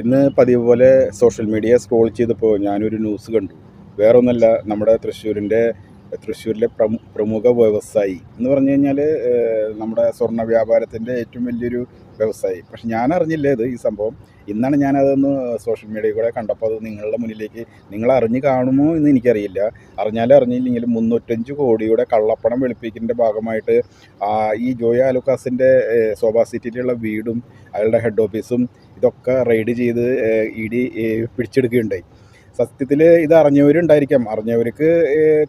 ഇന്ന് പതിവ് പോലെ സോഷ്യൽ മീഡിയ സ്ക്രോൾ ചെയ്തപ്പോൾ ഞാനൊരു ന്യൂസ് കണ്ടു. വേറൊന്നല്ല നമ്മുടെ തൃശ്ശൂരിന്റെ തൃശ്ശൂരിലെ പ്രമു പ്രമുഖ വ്യവസായി എന്ന് പറഞ്ഞു കഴിഞ്ഞാൽ നമ്മുടെ സ്വർണ വ്യാപാരത്തിന്റെ ഏറ്റവും വലിയൊരു വ്യവസായി. പക്ഷെ ഞാൻ അറിഞ്ഞില്ല ഇത് ഈ സംഭവം. ഇന്നാണ് ഞാനതൊന്ന് സോഷ്യൽ മീഡിയയിൽ കൂടെ കണ്ടപ്പോൾ അത് നിങ്ങളുടെ മുന്നിലേക്ക് നിങ്ങൾ അറിഞ്ഞു കാണുമോ എന്ന് എനിക്കറിയില്ല. അറിഞ്ഞാലും അറിഞ്ഞില്ലെങ്കിലും മുന്നൂറ്റഞ്ച് കോടിയുടെ കള്ളപ്പണം വെളുപ്പിക്കലിന്റെ ഭാഗമായിട്ട് ഈ ജോയ ആലുക്കാസിന്റെ സോഭാ സിറ്റിയിലുള്ള വീടും അയാളുടെ ഹെഡ് ഓഫീസും ഇതൊക്കെ റെയ്ഡ് ചെയ്ത് ഇ ഡി പിടിച്ചെടുക്കുകയുണ്ടായി. സത്യത്തിൽ ഇത് അറിഞ്ഞവരുണ്ടായിരിക്കാം. അറിഞ്ഞവർക്ക്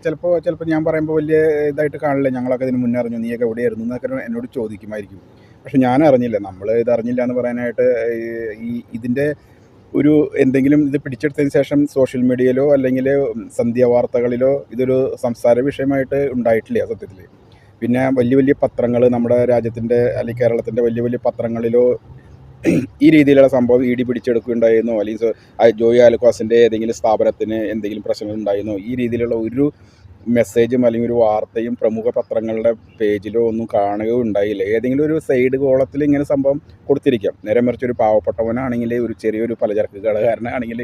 ചിലപ്പോൾ ചിലപ്പോൾ ഞാൻ പറയുമ്പോൾ വലിയ ഇതായിട്ട് കാണില്ല. ഞങ്ങളൊക്കെ ഇതിന് മുന്നേ അറിഞ്ഞു. നീയൊക്കെ എവിടെയായിരുന്നു എന്നൊക്കെ എന്നോട് ചോദിക്കുമായിരിക്കും. പക്ഷെ ഞാൻ അറിഞ്ഞില്ല. നമ്മൾ ഇത് അറിഞ്ഞില്ല എന്ന് പറയാനായിട്ട് ഈ- ഇതിന്റെ ഒരു എന്തെങ്കിലും ഇത് പിടിച്ചെടുത്തതിന് ശേഷം സോഷ്യൽ മീഡിയയിലോ അല്ലെങ്കിൽ സന്ധ്യ വാർത്തകളിലോ ഇതൊരു സംസാര വിഷയമായിട്ട് ഉണ്ടായിട്ടില്ല സത്യത്തിൽ പിന്നെ വലിയ വലിയ പത്രങ്ങൾ നമ്മുടെ രാജ്യത്തിന്റെ അല്ലെങ്കിൽ കേരളത്തിന്റെ വലിയ വലിയ പത്രങ്ങളിലോ ഈ രീതിയിലുള്ള സംഭവം ഇ ഡി പിടിച്ചെടുക്കുകയുണ്ടായിരുന്നോ. അല്ലെങ്കിൽ ജോയി ആലുക്കാസിന്റെ ഏതെങ്കിലും സ്ഥാപനത്തിന് എന്തെങ്കിലും പ്രശ്നങ്ങൾ ഉണ്ടായിരുന്നോ? ഈ രീതിയിലുള്ള ഒരു മെസ്സേജും അല്ലെങ്കിൽ ഒരു വാർത്തയും പ്രമുഖ പത്രങ്ങളുടെ പേജിലോ ഒന്നും കാണുകയോ ഉണ്ടായില്ല. ഏതെങ്കിലും ഒരു സൈഡ് കോളത്തിൽ ഇങ്ങനെ സംഭവം കൊടുത്തിരിക്കാം. നേരെ മറിച്ച് ഒരു പാവപ്പെട്ടവനാണെങ്കിൽ ഒരു ചെറിയൊരു പലചരക്ക് കടകാരനാണെങ്കിൽ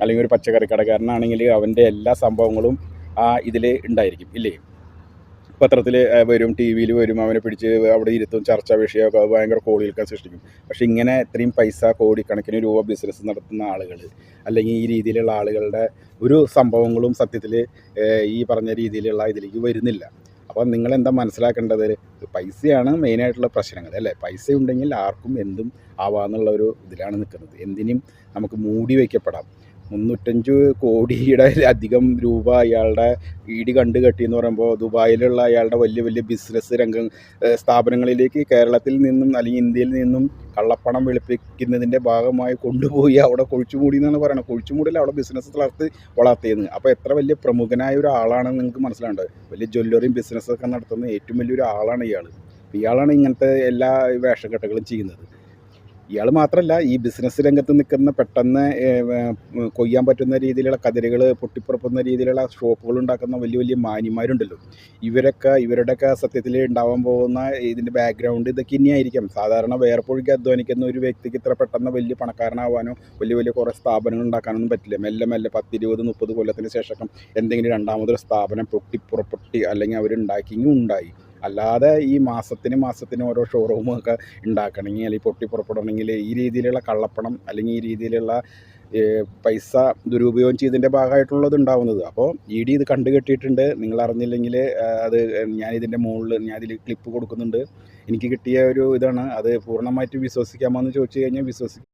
അല്ലെങ്കിൽ ഒരു പച്ചക്കറി കടക്കാരനാണെങ്കിൽ അവന്റെ എല്ലാ സംഭവങ്ങളും ആ ഇതിൽ ഉണ്ടായിരിക്കും. ഇല്ലേ? പത്രത്തിൽ വരും ടി വിയിൽ വരും അവനെ പിടിച്ച് അവിടെ ഇരുത്തും ചർച്ചാ വിഷയമൊക്കെ ഭയങ്കര കോടികൾക്ക് സൃഷ്ടിക്കും. പക്ഷേ ഇങ്ങനെ ഇത്രയും പൈസ കോടിക്കണക്കിന് രൂപ ബിസിനസ് നടത്തുന്ന ആളുകൾ അല്ലെങ്കിൽ ഈ രീതിയിലുള്ള ആളുകളുടെ ഒരു സംഭവങ്ങളും സത്യത്തിൽ ഈ പറഞ്ഞ രീതിയിലുള്ള ഇതിലേക്ക് വരുന്നില്ല. അപ്പോൾ നിങ്ങളെന്താ മനസ്സിലാക്കേണ്ടത്? പൈസയാണ് മെയിനായിട്ടുള്ള പ്രശ്നങ്ങൾ അല്ലേ? പൈസ ഉണ്ടെങ്കിൽ ആർക്കും എന്തും ആവാമെന്നുള്ള ഒരു ഇതിലാണ് നിൽക്കുന്നത്. എന്തിനും നമുക്ക് മൂടി വയ്ക്കപ്പെടാം മുന്നൂറ്റഞ്ച് കോടിയുടെ അധികം രൂപ അയാളുടെ ഇടി കണ്ടു കെട്ടി എന്ന് പറയുമ്പോൾ ദുബായിലുള്ള അയാളുടെ വലിയ വലിയ ബിസിനസ് രംഗം സ്ഥാപനങ്ങളിലേക്ക് കേരളത്തിൽ നിന്നും അല്ലെങ്കിൽ ഇന്ത്യയിൽ നിന്നും കള്ളപ്പണം വെളുപ്പിക്കുന്നതിന്റെ ഭാഗമായി കൊണ്ടുപോയി അവിടെ കൊഴിച്ചുമൂടി എന്നാണ് പറയുന്നത്. കൊഴിച്ചുമൂടിയിൽ അവിടെ ബിസിനസ് വളർത്തി വളർത്തിയെന്ന്. അപ്പോൾ എത്ര വലിയ പ്രമുഖനായ ഒരു ആളാണെന്ന് നിങ്ങൾക്ക് മനസ്സിലാകേണ്ടത് വലിയ ജ്വല്ലറിയും ബിസിനസ്സൊക്കെ നടത്തുന്ന ഏറ്റവും വലിയൊരു ആളാണ് ഇയാൾ. ഇയാളാണ് ഇങ്ങനത്തെ എല്ലാ വേഷക്കെട്ടുകളും ചെയ്യുന്നത്. ഇയാൾ മാത്രമല്ല ഈ ബിസിനസ് രംഗത്ത് നിൽക്കുന്ന പെട്ടെന്ന് കൊയ്യാൻ പറ്റുന്ന രീതിയിലുള്ള കതിരുകൾ പൊട്ടിപ്പുറപ്പുന്ന രീതിയിലുള്ള ഷോപ്പുകൾ ഉണ്ടാക്കുന്ന വലിയ വലിയ മാന്യന്മാരുണ്ടല്ലോ. ഇവരൊക്കെ ഇവരുടെയൊക്കെ സത്യത്തിൽ ഉണ്ടാവാൻ പോകുന്ന ഇതിന്റെ ബാക്ക്ഗ്രൗണ്ട് ഇതൊക്കെ ഇനിയായിരിക്കാം സാധാരണ വേർപ്പൊഴുകി അധ്വാനിക്കുന്ന ഒരു വ്യക്തിക്ക് ഇത്ര പെട്ടെന്ന് വലിയ പണക്കാരനാവാനോ വലിയ വലിയ കുറേ സ്ഥാപനങ്ങൾ ഉണ്ടാക്കാനൊന്നും പറ്റില്ല. മെല്ലെ മെല്ലെ പത്ത് ഇരുപത് മുപ്പത് കൊല്ലത്തിന് ശേഷം എന്തെങ്കിലും രണ്ടാമതൊരു സ്ഥാപനം പൊട്ടിപ്പുറപ്പെട്ടി അല്ലെങ്കിൽ അവരുണ്ടാക്കിയും ഉണ്ടായി. അല്ലാതെ ഈ മാസത്തിന് മാസത്തിന് ഓരോ ഷോറൂമൊക്കെ ഉണ്ടാക്കണമെങ്കിൽ അല്ലെങ്കിൽ പൊട്ടി പുറപ്പെടണമെങ്കിൽ ഈ രീതിയിലുള്ള കള്ളപ്പണം അല്ലെങ്കിൽ ഈ രീതിയിലുള്ള പൈസ ദുരുപയോഗം ചെയ്തതിന്റെ ഭാഗമായിട്ടുള്ളത് ഉണ്ടാവുന്നത്. അപ്പോൾ ഇ ഡി ഇത് കണ്ടു കെട്ടിയിട്ടുണ്ട്. നിങ്ങൾ അറിഞ്ഞില്ലെങ്കിൽ അത് ഞാൻ ഇതിന്റെ മുകളിൽ ഞാൻ ഇതിൽ ക്ലിപ്പ് കൊടുക്കുന്നുണ്ട്. എനിക്ക് കിട്ടിയ ഒരു ഇതാണ്. അത് പൂർണമായിട്ട് വിശ്വസിക്കാമോ എന്ന് ചോദിച്ചു കഴിഞ്ഞാൽ വിശ്വസി